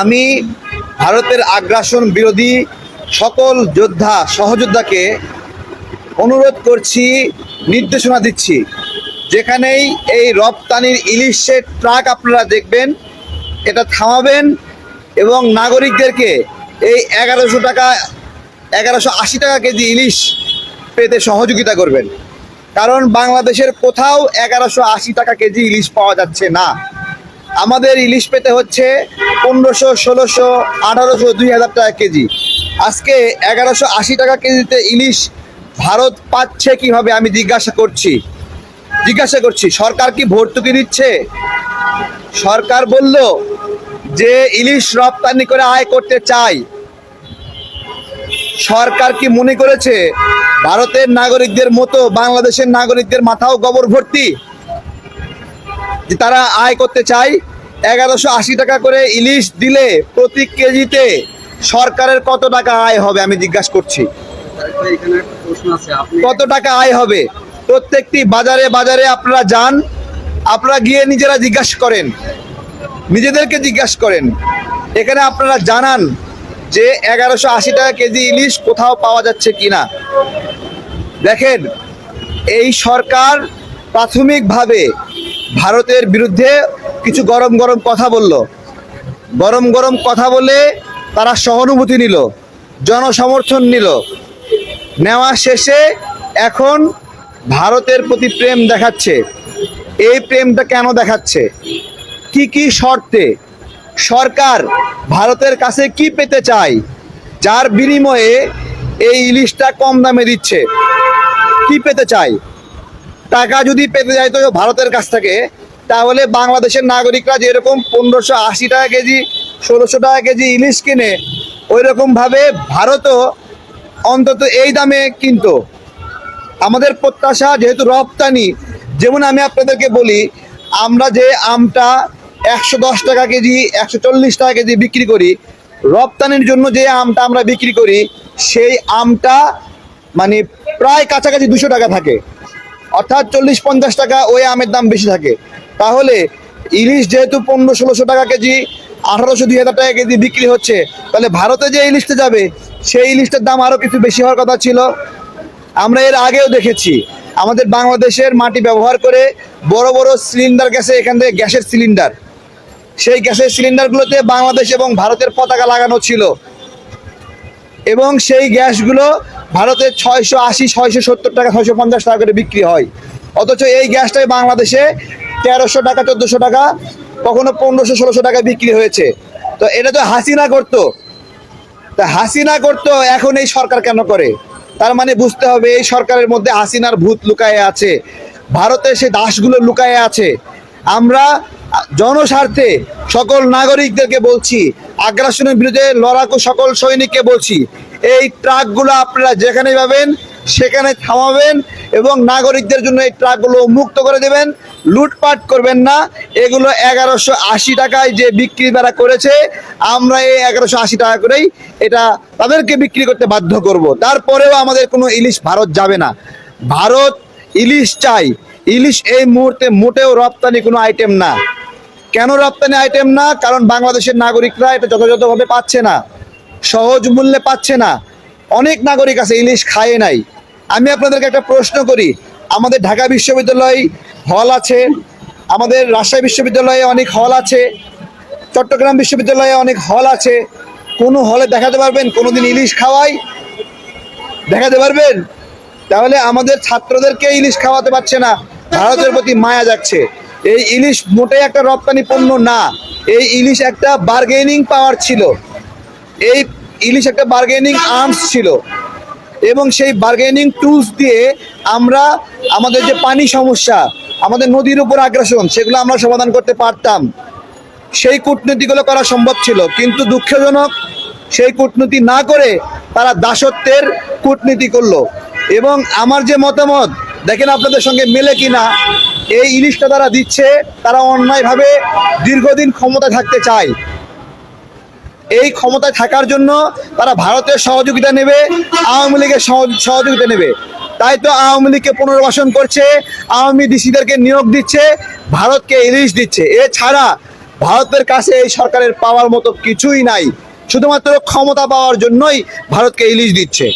আমি ভারতের আগ্রাসন বিরোধী সকল যোদ্ধা, সহযোদ্ধাকে অনুরোধ করছি, নির্দেশনা দিচ্ছি। যেখানেই এই রপ্তানির ইলিশের ট্রাক আপনারা দেখবেন, এটা থামাবেন এবং নাগরিকদেরকে এই এগারোশো টাকা, এগারোশো আশি টাকা কেজি ইলিশ পেতে সহযোগিতা করবেন। কারণ বাংলাদেশের কোথাও এগারোশো আশি টাকা কেজি ইলিশ পাওয়া যাচ্ছে না। আমাদের ইলিশ পেতে হচ্ছে পনেরোশো, ষোলোশো, আঠারোশো, দুই হাজার টাকা কেজি। আজকে এগারোশো আশি টাকা কেজিতে ইলিশ ভারত পাচ্ছে কীভাবে আমি জিজ্ঞাসা করছি। জিজ্ঞাসা করছি, সরকার কি ভর্তুকি দিচ্ছে সরকার বলল যে ইলিশ রপ্তানি করে আয় করতে চাই। সরকার কি মনে করেছে, ভারতের নাগরিকদের মতো বাংলাদেশের নাগরিকদের মাথাও গোবর ভর্তি? যে তারা আয় করতে চায়, এগারোশো আশি টাকা করে ইলিশ দিলে প্রতি কেজিতে সরকারের কত টাকা আয় হবে আমি জিজ্ঞাসা করছি। কত টাকা আয় হবে? প্রত্যেকটি বাজারে বাজারে আপনারা যান, আপনারা গিয়ে নিজেরা জিজ্ঞাসা করেন। নিজেদেরকে জিজ্ঞাসা করেন। এখানে আপনারা জানান যে এগারোশো আশি টাকা কেজি ইলিশ কোথাও পাওয়া যাচ্ছে কিনা। দেখেন, এই সরকার প্রাথমিকভাবে ভারতের বিরুদ্ধে কিছু গরম গরম কথা বলল। গরম গরম কথা বলে তারা সহানুভূতি নিল, জনসমর্থন নিল। নেওয়া শেষে এখন ভারতের প্রতি প্রেম দেখাচ্ছে। এই প্রেমটা কেন দেখাচ্ছে? কি কি শর্তে? সরকার ভারতের কাছে কি পেতে চায়? যার বিনিময়ে এই ইলিশটা কম দামে দিচ্ছে। কি পেতে চায়? টাকা যদি পেতে যায় তো ভারতের কাছ থেকে, তাহলে বাংলাদেশের নাগরিকরা যেরকম পনেরোশো আশি টাকা কেজি, ষোলোশো টাকা কেজি ইলিশ কিনে ওই রকমভাবে ভারতও অন্তত এই দামে কিনতো। আমাদের প্রত্যাশা যেহেতু রপ্তানি, যেমন আমি আপনাদেরকে বলি, আমরা যে আমটা একশো দশ টাকা কেজি, একশো চল্লিশ টাকা কেজি বিক্রি করি, রপ্তানির জন্য যে আমটা আমরা বিক্রি করি, সেই আমটা মানে প্রায় কাছাকাছি দুশো টাকা থাকে। অর্থাৎ চল্লিশ পঞ্চাশ টাকা ওই আমের দাম বেশি থাকে। তাহলে ইলিশ যেহেতু পনেরো ষোলোশো টাকা কেজি, আঠারোশো দুই হাজার টাকা কেজি বিক্রি হচ্ছে, তাহলে ভারতে যে ইলিশটা যাবে, সেই ইলিশটার দাম আরও কিছু বেশি হওয়ার কথা ছিল। আমরা এর আগেও দেখেছি, আমাদের বাংলাদেশের মাটি ব্যবহার করে বড় বড় সিলিন্ডার গ্যাসে এখান থেকে গ্যাসের সিলিন্ডার। সেই গ্যাসের সিলিন্ডারগুলোতে বাংলাদেশ এবং ভারতের পতাকা লাগানো ছিল। এবং সেই গ্যাসগুলো ভারতের ছয়শো আশি, ছয়শো সত্তর টাকা, ছয়শো পঞ্চাশ টাকা করে বিক্রি হয়। অথচ এই গ্যাসটাই বাংলাদেশে তেরোশো টাকা, চোদ্দোশো টাকা, কখনো পনেরোশো, ষোলোশো টাকা বিক্রি হয়েছে। তো এটা তো হাসিনা করতো। তা হাসিনা করতো, এখন এই সরকার কেন করে? তার মানে বুঝতে হবে, এই সরকারের মধ্যে হাসিনার ভূত লুকায়ে আছে। ভারতে সে দাসগুলো লুকায়ে আছে। আমরা জনস্বার্থে সকল নাগরিকদেরকে বলছি, আগ্রাসনের বিরুদ্ধে লড়াকু সকল সৈনিককে বলছি এই ট্রাকগুলো আপনারা যেখানে পাবেন, সেখানে থামাবেন এবং নাগরিকদের জন্য এই ট্রাকগুলো মুক্ত করে দেবেন। লুটপাট করবেন না। এগুলো এগারোশো আশি টাকায় যে বিক্রি তারা করেছে, আমরা এই এগারোশো আশি টাকা করেই এটা তাদেরকে বিক্রি করতে বাধ্য করব। তারপরেও আমাদের কোনো ইলিশ ভারত যাবে না। ভারত ইলিশ চাই। ইলিশ এই মুহূর্তে মোটেও রপ্তানি কোনো আইটেম না। কেন রপ্তানি আইটেম না? কারণ বাংলাদেশের নাগরিকরা এটা যথাযথভাবে পাচ্ছে না। সহজ মূল্যে পাচ্ছে না। অনেক নাগরিক আছে, ইলিশ খায় নাই। আমি আপনাদেরকে একটা প্রশ্ন করি, আমাদের ঢাকা বিশ্ববিদ্যালয় হল আছে, আমাদের রাজশাহী বিশ্ববিদ্যালয়ে অনেক হল আছে, চট্টগ্রাম বিশ্ববিদ্যালয়ে অনেক হল আছে, কোনো হলে দেখাতে পারবেন? কোনো দিন ইলিশ খাওয়াই? দেখাতে পারবেন? তাহলে আমাদের ছাত্রদেরকে ইলিশ খাওয়াতে পারছে না, ভারতের প্রতি মায়া যাচ্ছে এই ইলিশ মোটেই একটা রপ্তানি পণ্য না, এই ইলিশ একটা বার্গেনিং পাওয়ার ছিল। এই ইলিশ একটা বার্গেনিং আর্মস ছিল। এবং সেই বার্গেনিং টুলস দিয়ে আমরা আমাদের যে পানি সমস্যা, আমাদের নদীর উপর আগ্রাসন সেগুলো আমরা সমাধান করতে পারতাম। সেই কূটনীতিগুলো করা সম্ভব ছিল, কিন্তু দুঃখজনক সেই কূটনীতি না করে তারা দাসত্বের কূটনীতি করল। এবং আমার যে মতামত, দেখেন আপনাদের সঙ্গে মেলে কিনা, এই ইলিশটা তারা দিচ্ছে, তারা অন্যায়ভাবে দীর্ঘদিন ক্ষমতায় থাকতে চায়। এই ক্ষমতা থাকার জন্য তারা ভারতের সহযোগিতা নেবে, আওয়ামী লীগের সহযোগিতা নেবে। তাই তো আওয়ামী লীগকে পুনর্বাসন করছে, আওয়ামী ডিসিদেরকে নিয়োগ দিচ্ছে, ভারতকে ইলিশ দিচ্ছে। এছাড়া ভারতের কাছে এই সরকারের পাওয়ার মতো কিছুই নাই। শুধুমাত্র ক্ষমতা পাওয়ার জন্যই ভারতকে ইলিশ দিচ্ছে।